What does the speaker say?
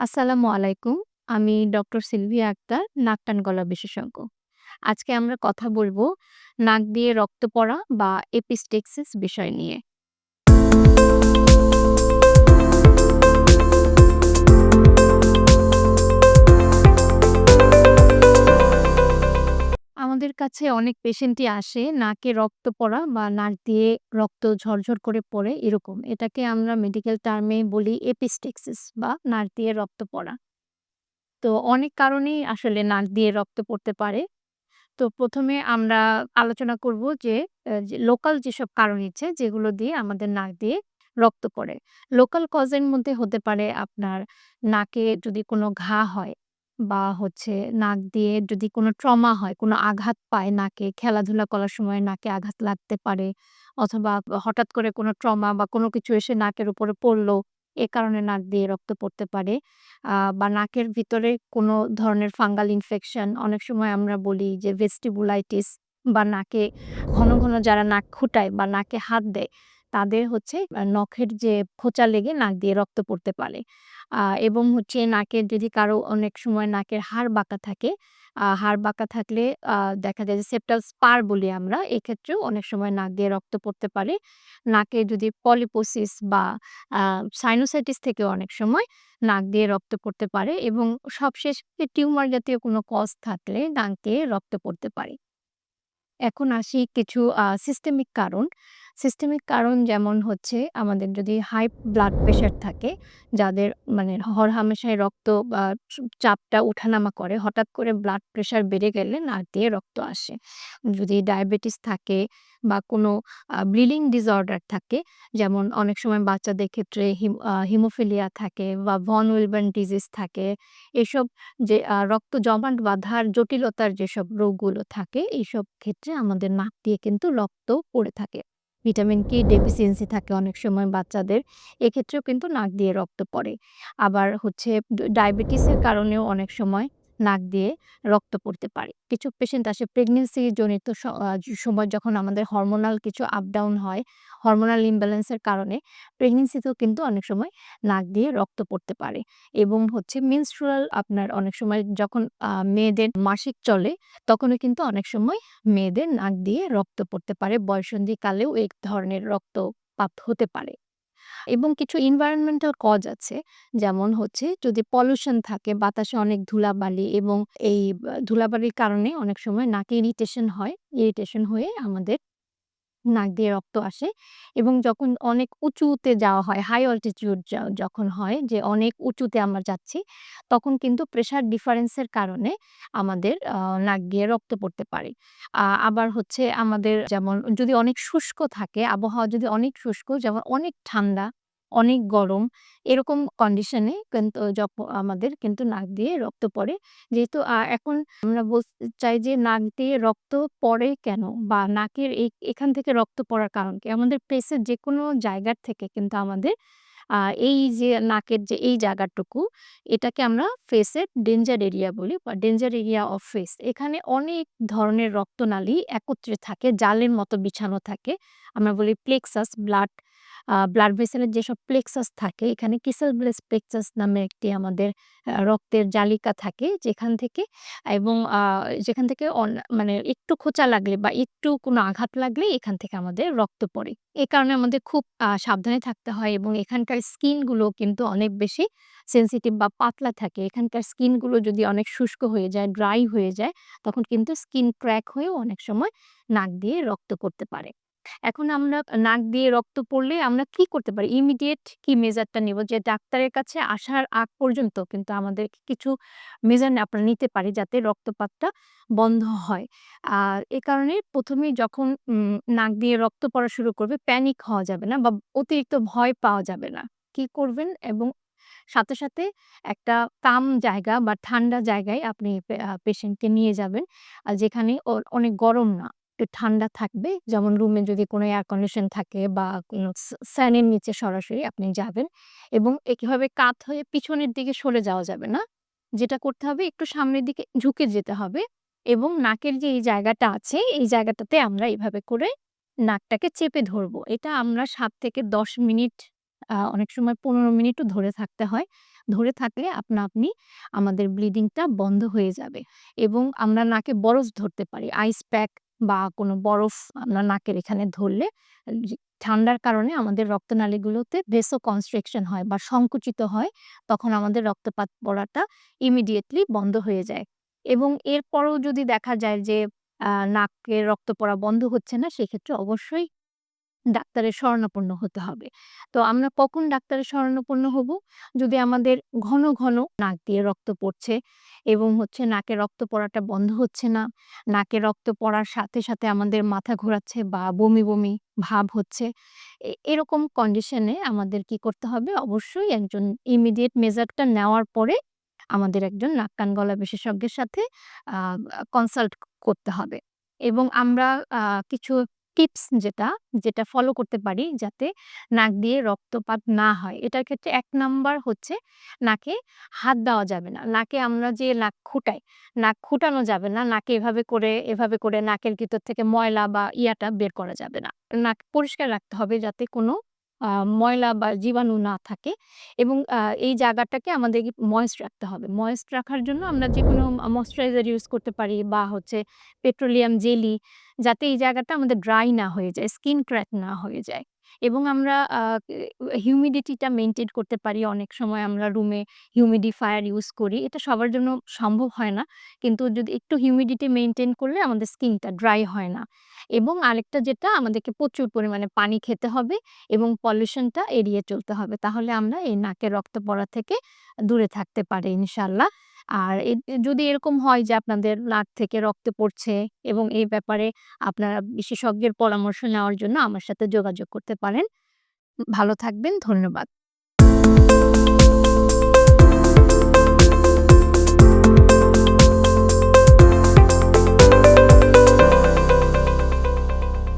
আসসালামু আলাইকুম। আমি ডক্টর সিলভিয়া আক্তার, নাক কান গলা বিশেষজ্ঞ। আজকে আমরা কথা বলব নাক দিয়ে রক্ত পড়া বা এপিস্টেক্সিস বিষয় নিয়ে। কাছে অনেক পেশেন্টই আসে, নাকে রক্ত পড়া বা নাক দিয়ে রক্ত ঝরঝর করে পড়ে এরকম। এটাকে আমরা মেডিকেল টার্মে বলি এপিস্টেক্সিস বা নাক দিয়ে রক্ত পড়া। তো অনেক কারণেই আসলে নাক দিয়ে রক্ত পড়তে পারে। তো প্রথমে আমরা আলোচনা করব যে লোকাল যেসব কারণ আছে যেগুলো দিয়ে আমাদের নাক দিয়ে রক্ত পড়ে। লোকাল কজের মধ্যে হতে পারে আপনার নাকে যদি কোনো ঘা হয় বা হচ্ছে নাক দিয়ে যদি কোনো ট্রমা হয়, কোনো আঘাত পায় নাকে, খেলাধুলা করার সময় নাকে আঘাত লাগতে পারে অথবা হঠাৎ করে কোনো ট্রমা বা কোনো কিছু এসে নাকের উপরে পড়ল, এ কারণে নাক দিয়ে রক্ত পড়তে পারে। বা নাকের ভিতরে কোনো ধরনের ফাঙ্গাল ইনফেকশন অনেক সময় আমরা বলি যে ভেস্টিবুলাইটিস বা নাকে ঘন, ঘন যারা নাক খুঁটায় বা নাকে হাত দেয়, তাদের হচ্ছে নখের যে খোঁচা লেগে নাক দিয়ে রক্ত পড়তে পারে। এবং হচ্ছে নাকের যদি কারও অনেক সময় নাকের হাড় বাঁকা থাকে, হাড় বাঁকা থাকলে দেখা যায় যে সেপ্টাল স্পার বলি আমরা। এক্ষেত্রেও অনেক সময় নাক দিয়ে রক্ত পড়তে পারে। নাকে যদি পলিপোসিস বা সাইনোসাইটিস থেকেও অনেক সময় নাক দিয়ে রক্ত পড়তে পারে এবং সবশেষ টিউমার জাতীয় কোনো কজ থাকলে নাক দিয়ে রক্ত পড়তে পারে। এখন আসি কিছু সিস্টেমিক কারণ। সিস্টেমিক কারণ যেমন হচ্ছে আমাদের যদি হাই ব্লাড প্রেশার থাকে, যাদের মানে হরহামেশাই রক্ত বা চাপটা উঠানামা করে, হঠাৎ করে ব্লাড প্রেশার বেড়ে গেলে নাক দিয়ে রক্ত আসে। যদি ডায়াবেটিস থাকে বা কোনো ব্লিডিং ডিসঅর্ডার থাকে, যেমন অনেক সময় বাচ্চাদের ক্ষেত্রে হিমোফিলিয়া থাকে বা ভন উইলবার্ন ডিজিজ থাকে। এসব যে রক্ত জমাট বাঁধার জটিলতার যেসব রোগগুলো থাকে, এইসব ক্ষেত্রে আমাদের নাক দিয়ে কিন্তু রক্ত পড়ে থাকে। ভিটামিন কে ডেফিসিয়েন্সি থাকে অনেক সময় বাচ্চাদের। এক্ষেত্রেও কিন্তু নাক দিয়ে রক্ত পড়ে। আবার হচ্ছে, ডায়াবেটিসের কারণেও অনেক সময় নাক দিয়ে রক্ত পড়তে পারে। কিছু পেশেন্ট আসে প্রেগনেন্সি জনিত সময় যখন আমাদের হরমোনাল কিছু আপ ডাউন হয়, হরমোনাল ইমব্যালেন্স এর কারণে প্রেগনেন্সিতেও কিন্তু অনেক সময় নাক দিয়ে রক্ত পড়তে পারে। এবং হচ্ছে মেনস্ট্রুয়াল আপনার অনেক সময় যখন মেয়েদের মাসিক চলে, তখনও কিন্তু অনেক সময় মেয়েদের নাক দিয়ে রক্ত পড়তে পারে। বয়সন্ধিকালেও এক ধরনের রক্তপাত হতে পারে। এবং কিছু এনভায়রনমেন্টাল কজ আছে। যেমন হচ্ছে যদি পলিউশন থাকে, বাতাসে অনেক ধুলাবালি এবং এই ধুলাবালির কারণে অনেক সময় নাকে ইরিটেশন হয়। ইরিটেশন হয়ে আমাদের নাক দিয়ে রক্ত আসে এবং যখন অনেক উঁচুতে যাওয়া হয়, হাই অল্টিটিউড যখন হয় যে অনেক উঁচুতে আমরা যাচ্ছি, তখন কিন্তু প্রেশার ডিফারেন্সের কারণে আমাদের নাক দিয়ে রক্ত পড়তে পারে। আবার হচ্ছে আমাদের যেমন যদি অনেক শুষ্ক থাকে, আবহাওয়া যদি অনেক শুষ্ক যেমন অনেক ঠান্ডা, অনেক গরম এরকম কন্ডিশনে কিন্তু যখ আমাদের কিন্তু নাক দিয়ে রক্ত পড়ে। যেহেতু এখন আমরা বলতে চাই যে নাক দিয়ে রক্ত পড়ে কেন? বা নাকের এই এখান থেকে রক্ত পড়ার কারণ কি? আমাদের ফেসের যেকোনো জায়গার থেকে কিন্তু আমাদের এই যে নাকের যে এই জায়গাটুকু, এটাকে আমরা ফেসের ডেঞ্জার এরিয়া বলি বা ডেঞ্জার এরিয়া অফ ফেস। এখানে অনেক ধরনের রক্তনালী একত্রে থাকে, জালের মতো বিছানো থাকে। আমরা বলি প্লেক্সাস ব্লাড ব্লাড ভেসেলের যেসব প্লেক্সাস থাকে, এখানে কিসেল ব্লেস প্লেক্সাস নামে একটি আমাদের রক্তের জালিকা থাকে, যেখান থেকে এবং যেখান থেকে মানে একটু খোঁচা লাগলে বা একটু কোনো আঘাত লাগলে এখান থেকে আমাদের রক্ত পড়ে। এ কারণে আমাদের খুব সাবধানে থাকতে হয় এবং এখানকার স্কিনগুলো কিন্তু অনেক বেশি সেন্সিটিভ বা পাতলা থাকে। এখানকার স্কিনগুলো যদি অনেক শুষ্ক হয়ে যায়, ড্রাই হয়ে যায়, তখন কিন্তু স্কিন ক্র্যাক হয়েও অনেক সময় নাক দিয়ে রক্ত করতে পারে। এখন আমরা নাক দিয়ে রক্ত পড়লে আমরা কি করতে পারি? ইমিডিয়েট কি মেজারটা নিব? যে ডাক্তারের কাছে আসার আগ পর্যন্ত কিন্তু আমাদের কিছু মেজার আমরা নিতে পারি যাতে রক্তপাতটা বন্ধ হয়। আর এ কারণে ১ম এই যখন নাক দিয়ে রক্ত পড়া শুরু করবে প্যানিক হওয়া যাবে না বা অতিরিক্ত ভয় পাওয়া যাবে না। কি করবেন? এবং সাথে, সাথে একটা কাম জায়গা বা ঠান্ডা জায়গায় আপনি পেশেন্টকে নিয়ে যাবেন। যেখানে অনেক গরম না, একটু ঠান্ডা থাকবে। যেমন রুমে যদি কোনো এয়ার কন্ডিশন থাকে বা কোনো স ফ্যানের নিচে সরাসরি আপনি যাবেন এবং এভাবে কাত হয়ে পিছনের দিকে সরে যাওয়া যাবে না। যেটা করতে হবে একটু সামনের দিকে ঝুঁকে যেতে হবে এবং নাকের যে এই জায়গাটা আছে, এই জায়গাটাতে আমরা এইভাবে করে নাকটাকে চেপে ধরবো। এটা আমরা সাত থেকে ১০ মিনিট অনেক সময় ১৫ মিনিটও ধরে থাকতে হয়। ধরে থাকলে আপনা আপনি আমাদের ব্লিডিংটা বন্ধ হয়ে যাবে এবং আমরা নাকে বরফ ধরতে পারি। আইস প্যাক বা কোনো বরফ আপনার নাকের এখানে ধরলে ঠান্ডার কারণে আমাদের রক্তনালীগুলোতে ভেসোকনস্ট্রিকশন হয় বা সংকুচিত হয়। তখন আমাদের রক্তপাত পড়াটা ইমিডিয়েটলি বন্ধ হয়ে যায় এবং এরপরও যদি দেখা যায় যে নাকের রক্ত পড়া বন্ধ হচ্ছে না, সেক্ষেত্রে অবশ্যই ডাক্তারের শরণাপন্ন হতে হবে। তো আমরা কখন ডাক্তারের শরণাপন্ন হব? যদি আমাদের ঘন, ঘন নাক দিয়ে রক্ত পড়ছে এবং হচ্ছে নাকে রক্ত পড়াটা বন্ধ হচ্ছে না। নাকে রক্ত পড়ার সাথে, সাথে আমাদের মাথা ঘোরাচ্ছে বা বমি, বমি ভাব হচ্ছে। এরকম কন্ডিশনে আমাদের কি করতে হবে? অবশ্যই একজন ইমিডিয়েট মেজারটা নেওয়ার পরে আমাদের একজন নাক কান গলা বিশেষজ্ঞের সাথে কনসাল্ট করতে হবে এবং আমরা কিছু টিপস যেটা, যেটা ফলো করতে পারি যাতে নাক দিয়ে রক্তপাত না হয়। এটার ক্ষেত্রে এক নাম্বার হচ্ছে নাকে হাত দেওয়া যাবে না। নাকে আমরা যে নাক খুঁটাই, নাক খুঁটানো যাবে না। নাকে এভাবে করে, এভাবে করে নাকের ভিতর থেকে ময়লা বা ইয়াটা বের করা যাবে না। নাক পরিষ্কার রাখতে হবে যাতে কোনো ময়লা বা জীবাণু না থাকে এবং এই জায়গাটাকে আমাদের ময়েস্ট রাখতে হবে। ময়েস্ট রাখার জন্য আমরা যে কোনো ময়েশ্চারাইজার ইউজ করতে পারি বা হচ্ছে পেট্রোলিয়াম জেলি যাতে এই জায়গাটা আমাদের ড্রাই না হয়ে যায়, স্কিন ক্র্যাক না হয়ে যায় এবং আমরা হিউমিডিটিটা মেইনটেইন করতে পারি। অনেক সময় আমরা রুমে হিউমিডিফায়ার ইউজ করি। এটা সবার জন্য সম্ভব হয় না। কিন্তু যদি একটু হিউমিডিটি মেইনটেইন করলে আমাদের স্কিনটা ড্রাই হয় না এবং আরেকটা যেটা, আমাদেরকে প্রচুর পরিমাণে পানি খেতে হবে এবং পলিউশনটা এড়িয়ে চলতে হবে। তাহলে আমরা এই নাকের রক্ত পড়া থেকে দূরে থাকতে পারি ইনশাআল্লাহ। আর যদি এরকম হয় যে আপনাদের নাক থেকে রক্ত পড়ছে এবং এই ব্যাপারে আপনারা বিশেষজ্ঞের পরামর্শ নেওয়ার জন্য আমার সাথে যোগাযোগ করতে পারেন। ভালো থাকবেন। ধন্যবাদ।